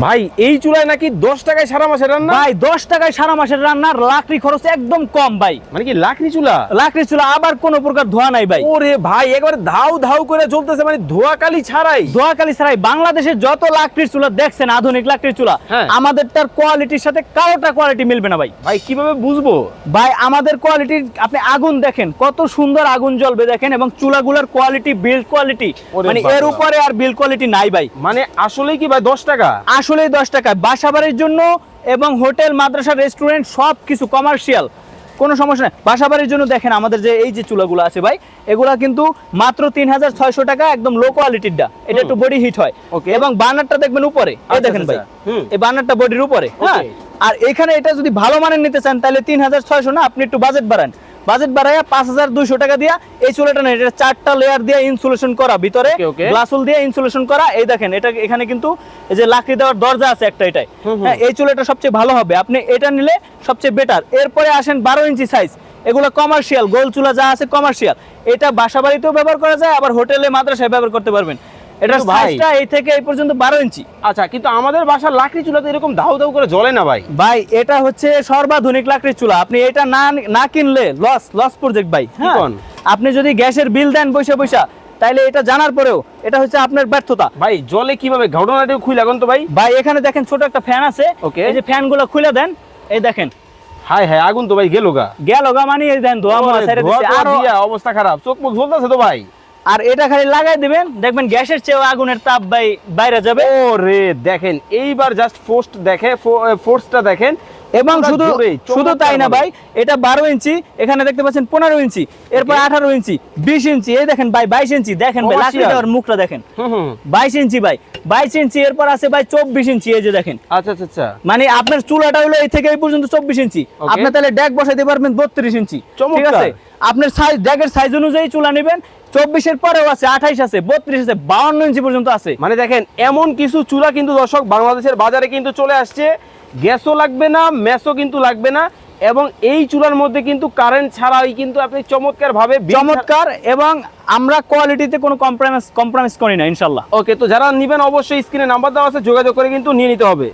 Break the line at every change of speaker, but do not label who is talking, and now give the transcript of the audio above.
ভাই এই চুলায় নাকি দশ টাকায় সারা মাসের রান্না?
ভাই দশ টাকায় সারা মাসের রান্নার লাকড়ি খরচ একদম কম ভাই।
মানে কি লাকড়ি চুলা?
লাকড়ি চুলা আবার কোনো প্রকার ধোয়া নাই ভাই।
ওরে ভাই একবার ধাউ ধাউ করে চলতেছে মানে ধোয়া কালি ছাড়াই।
দোয়াকালী ছাড়াই। বাংলাদেশের যত লাকড়ির চুলা দেখছেন আধুনিক লাকড়ির চুলা
হ্যাঁ।
আমাদেরটার কোয়ালিটির সাথে কারোটা কোয়ালিটি মিলবে না ভাই।
ভাই কীভাবে বুঝব?
ভাই আমাদের কোয়ালিটি আপনি আগুন দেখেন কত সুন্দর আগুন জ্বলবে দেখেন এবং চুলাগুলোর কোয়ালিটি বিল্ড কোয়ালিটি মানে এর উপরে আর বিল্ড কোয়ালিটি নাই ভাই।
মানে আসলে কি ভাই দশ টাকা?
আসলেই দশ টাকা। বাসাবাড়ির জন্য এবং হোটেল মাদ্রাসা রেস্টুরেন্ট সব কিছু কমার্শিয়াল কোনো সমস্যা নেই। বাসাবাড়ির জন্য দেখেন আমাদের যে এই যে চুলাগুলো আছে ভাই এগুলা কিন্তু মাত্র তিন হাজার ছয়শো টাকা একদম লো কোয়ালিটিরটা এটা একটু বডি হিট হয়. এবং বার্নারটা দেখবেন উপরে। এই
আচ্ছা,
দেখেন ভাই।
আচ্ছা,
এই বার্নারটা বডির উপরে হ্যাঁ? আর এখানে এটা যদি ভালো মানের নিতে চান তাহলে তিন হাজার ছয়শো না আপনি একটু বাজেট বাড়ান। বাজেট বাড়াইয়া পাঁচ হাজার দুইশো টাকা দিয়া এই চুলাটা নেই এটা চারটা লেয়ার দিয়ে ইনসুলেশন করা ভিতরে. গ্লাসুল দিয়ে ইনসুলেশন করা। এই দেখেন এটা এখানে কিন্তু এই যে লাকড়ি দেওয়ার দরজা আছে একটা এটাই হ্যাঁ এই চুলাটা সবচেয়ে ভালো হবে। আপনি এটা নিলে সবচেয়ে বেটার এরপরে আসেন বারো ইঞ্চি সাইজ এগুলো কমার্শিয়াল গোল চুলা যা আছে কমার্শিয়াল এটা বাসা বাড়িতেও ব্যবহার করা যায় আবার হোটেলে মাদ্রাসায় ব্যবহার করতে পারবেন।
ভাই-
সাইজটা এই থেকে এই পর্যন্ত বারো ইঞ্চি।
আচ্ছা কিন্তু আমাদের বাসার লাকড়ি চুলাতে এরকম ধাউ ধাউ করে জ্বলে না ভাই?
ভাই এটা হচ্ছে সর্বাধুনিক লাকড়ির চুলা। আপনি এটা না না কিনলে লস লস প্রজেক্ট ভাই। হ্যাঁ? আপনি যদি গ্যাসের বিল দেন বৈশা বৈশা তাইলে এটা জানার পরেও এটা হচ্ছে আপনার ব্যর্থতা।
ভাই জলে কীভাবে? ঘটনাটা খুলে এখন তো ভাই।
ভাই এখানে দেখেন ছোট একটা ফ্যান আছে।
Okay.
এই যে ফ্যানগুলো খুলে দেন এই দেখেন।
হাই হাই আগুন তো ভাই গেল গা।
গেল গা মানে এই দেন ধোয়া ছেড়ে দিচ্ছে।
টোয়া অবস্থা খারাপ। চোখ মুখ জ্বলতেছে তো ভাই।
আর এটা খালি লাগাই দিবেন। দেখবেন গ্যাসের চেয়েও আগুনের তাপ বাইরে যাবে।
ও রে দেখেন, এইবার জাস্ট ফোর্স দেখে ফোর্সটা দেখেন
এবং শুধু শুধু তাই না ভাই এটা বারো ইঞ্চি এখানে দেখতে পাচ্ছেন পনেরো ইঞ্চি এরপর আঠারো ইঞ্চি বিশ ইঞ্চি এই দেখেন ভাই বাইশ ইঞ্চি দেখেন ভাই লাকড়ি দেওয়ার মুখটা দেখেন। বাইশ ইঞ্চি ভাই বাইশ ইঞ্চি এরপর আছে ভাই চব্বিশ ইঞ্চি এই যে দেখেন।
আচ্ছা আচ্ছা আচ্ছা।
মানে আপনার চুলাটা হলো এই থেকে এই পর্যন্ত চব্বিশ ইঞ্চি. আপনি তাহলে ড্যাগ বসাইতে পারবেন বত্রিশ ইঞ্চি। ঠিক আছে? আপনার সাইজ ড্যাগের সাইজ অনুযায়ী চুলা নেবেন। চব্বিশের পরেও আছে আঠাইশ আছে বত্রিশ আছে বাউন্ন ইঞ্চি পর্যন্ত আছে।
মানে দেখেন এমন কিছু চুলা কিন্তু দর্শক বাংলাদেশের বাজারে কিন্তু চলে আসছে। গ্যাসও লাগবে না ম্যাসও কিন্তু লাগবে না এবং এই চুলার মধ্যে কিন্তু কারেন্ট ছাড়াই কিন্তু আপনি চমৎকার ভাবে
চমৎকার এবং আমরা কোয়ালিটিতে কোনো কম্প্রোমাইজ কম্প্রোমাইজ করি না ইনশাল্লাহ।
ওকে তো যারা নেবেন অবশ্যই স্ক্রিনে নাম্বার দেওয়া আছে যোগাযোগ করে কিন্তু নিয়ে নিতে হবে।